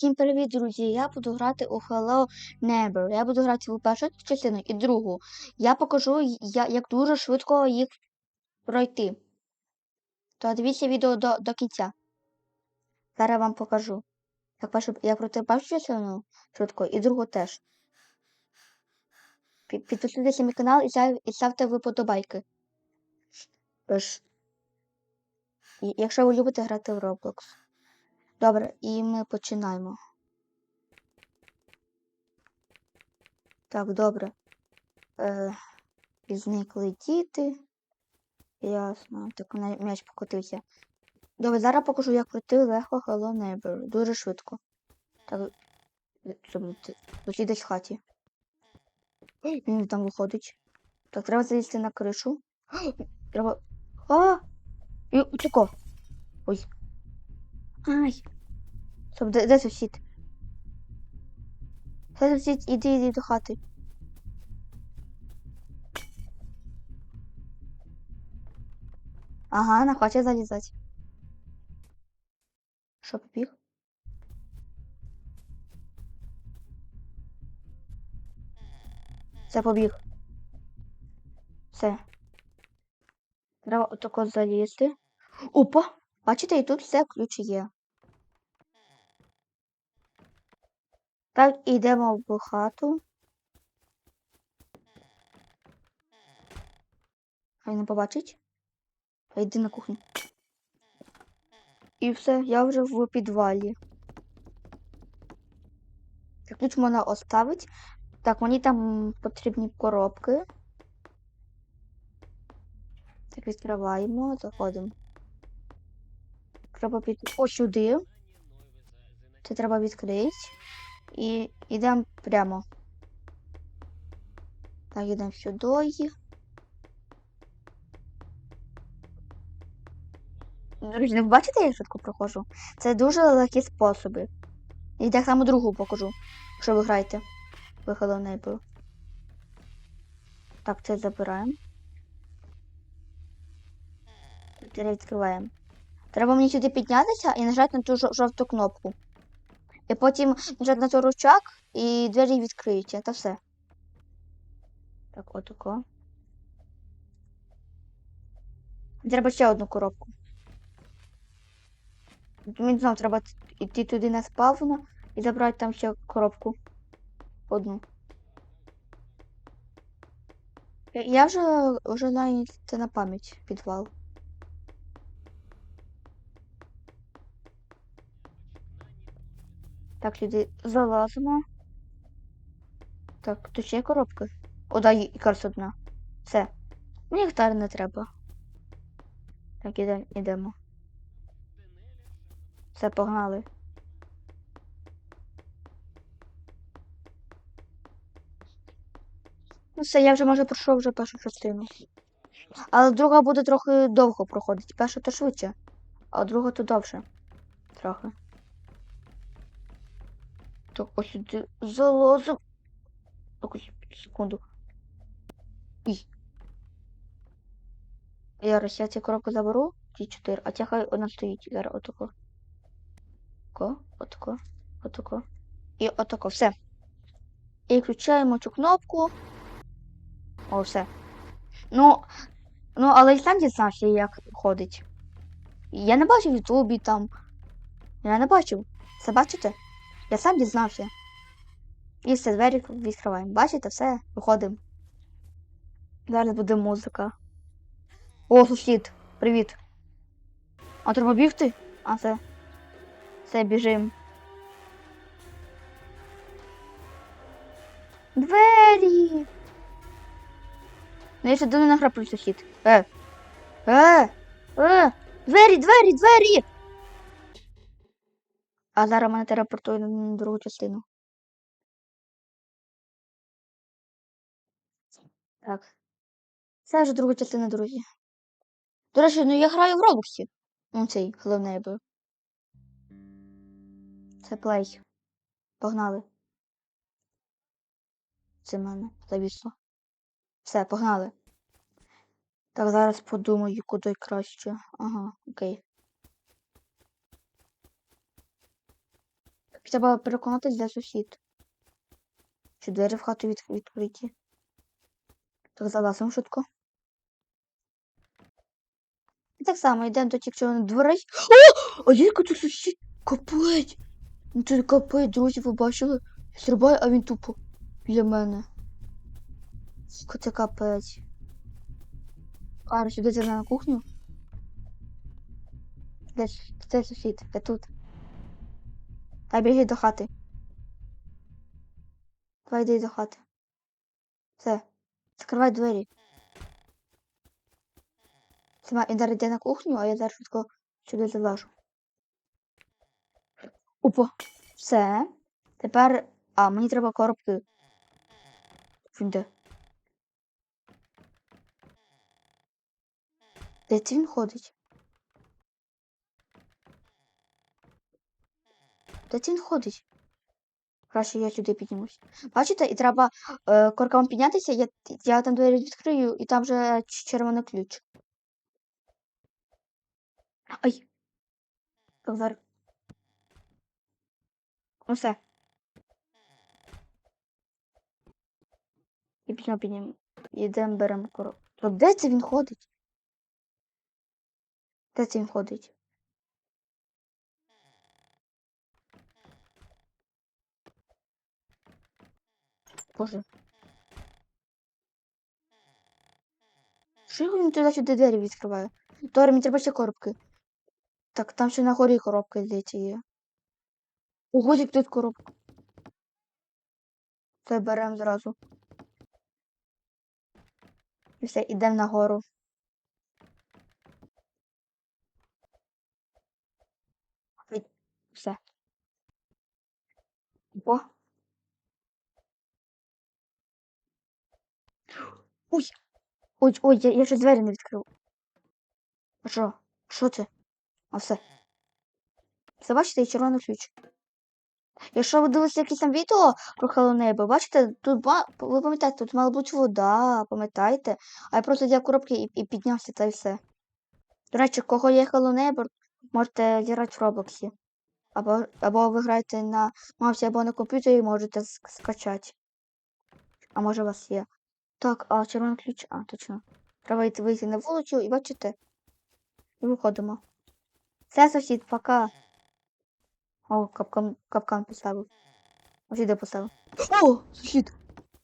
Всім привіт, друзі! Я буду грати у Hello Neighbor. Я буду грати у першу частину і другу. Я покажу, як дуже швидко їх пройти. То дивіться відео до, до кінця. Зараз я вам покажу. Як, першу, як пройти першу частину швидко і другу теж. Пі- Підписуйтесь на мій канал і, ставте виподобайки. Якщо ви любите грати в Roblox. Добре, і ми починаємо. Так, добре. Е, і зникли діти. Ясно. Так на- м'яч покотився. Добре, зараз покажу, як пройти легко Hello Neighbor. Дуже швидко. Так. Лучі десь в хаті. Він там виходить. Так, треба залізти на кришу. Треба. А! І утеко. Ой. Ай. Стоп, де, де сусід? Де сусід? Іди, іди до хати. Ага, на хаті залізать. Що, побіг? Все, побіг. Все. Треба отако залізти. Опа! Бачите, і тут все ключ є. Так, йдемо в хату. Хай не побачить. Йди на кухню. І все, я вже в підвалі. Так, ключ можна оставити. Так, мені там потрібні коробки. Так, відкриваємо, заходимо. Треба піти ось сюди. Це треба відкрити. І йдемо прямо. Так, йдемо сюди. Друзі, ви бачите, як швидко проходжу? Це дуже легкі способи. І так само другу покажу, якщо ви граєте. Ви Hello Neighbor. Так, це забираємо. Тепер відкриваємо. Треба мені сюди піднятися і нажати на ту жовту кнопку. І потім нажати на той ручак і двері відкриються. Та все. Так, отако. Треба ще одну коробку. Мені знову треба йти туди на спавну і забрати там ще коробку. Одну. Я- вже вже знаю це на пам'ять підвал. Так, сюди залазимо. Так, тут ще є коробки. О, є якраз одна. Все. Мені гітари не треба. Так, ідемо, ідемо. Все, погнали. Ну все, я вже може пройшов вже першу частину. Але друга буде трохи довго проходити. Перша то швидше, а друга то довше. Трохи. Так, ось сюди залазив. Так, секунду. І. Я раз я ці коробки заберу, ті чотири, а ця хай одна стоїть. Зараз отако. Отако, отако, отако. І отако, все. І включаємо цю кнопку. О, все. Ну, ну, але і сам дізнався, як ходить. Я не бачив в Ютубі там. Я не бачив. Це бачите? Я сам дізнався. І все, двері відкриваємо. Бачите, все, виходимо. Зараз буде музика. О, сусід, привіт. А треба бігти? А це. Все, біжим. Двері. Ну, я ще давно не про сусід. Е. Е. Е. Двері, двері, двері. А зараз мене телепортує на другу частину. Так. Це вже друга частина, друзі. До речі, ну я граю в Роблоксі. Ну, цей Hello Neighbor. Це плей. Погнали. Це мене завісло. Все, погнали. Так, зараз подумаю, куди краще. Ага, окей. Треба переконатись, де сусід. Чи двері в хату від... відкриті. Так залазимо швидко. І так само йдемо до тих червоних дверей. О! А дідько тут сусід! Капець! Ну це капець, друзі, ви бачили? Я а він тупо біля мене. Це капець. Ара, сюди на кухню. Де, де сусід? Де тут? Та біжи до хати. Давай йди до хати. Все. Закривай двері. Сама і зараз йде на кухню, а я зараз швидко сюди залажу. Опа. Все. Тепер. А, мені треба коробки. Він де? Де це він ходить? Де він ходить? Краще я сюди піднімусь. Бачите, і треба е, коркам піднятися, я, я там двері відкрию, і там вже червоний ключ. Ай. Зараз. Ну. І підемо піднімемо. Ідемо беремо коробку. То де це він ходить? Де це він ходить? Боже. Що його він туди-сюди двері відкриває? Тори, мені треба ще коробки. Так, там ще на горі коробка, здається, є. Ого, як тут коробка. Це беремо зразу. І все, ідемо нагору. Ой, Все. О. Ой. Ой, ой, я, я ще двері не відкрив. А що? Що це? А все. Все бачите, і червоний ключ. Якщо ви дивилися якісь там відео про Neighbor, бачите, тут ви пам'ятаєте, тут мала бути вода, пам'ятаєте? А я просто взяв коробки і, і піднявся, та й все. До речі, кого є Hello можете зіграти в Роблоксі. Або, або ви граєте на мавці або на комп'ютері можете ск- скачати. А може у вас є. Так, а червоний ключ, а, точно. Треба йти вийти на вулицю і бачите. І виходимо. Все, сусід, пока. О, капкан, капкан поставив. Ось іде поставив. О, сусід!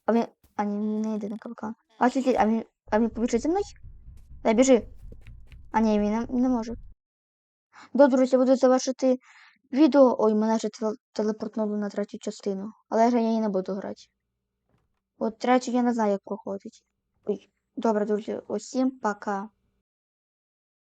А він. А ні, не йде на капкан. А сусід, а він. А він побіжить зі мною? Дай біжи. А ні, він не, не може. Добре, друзі, буду завершити відео. Ой, мене вже теле- телепортнуло на третю частину. Але я її не буду грати. От третю я не знаю, як проходить. Ой, добре, друзі, усім пока.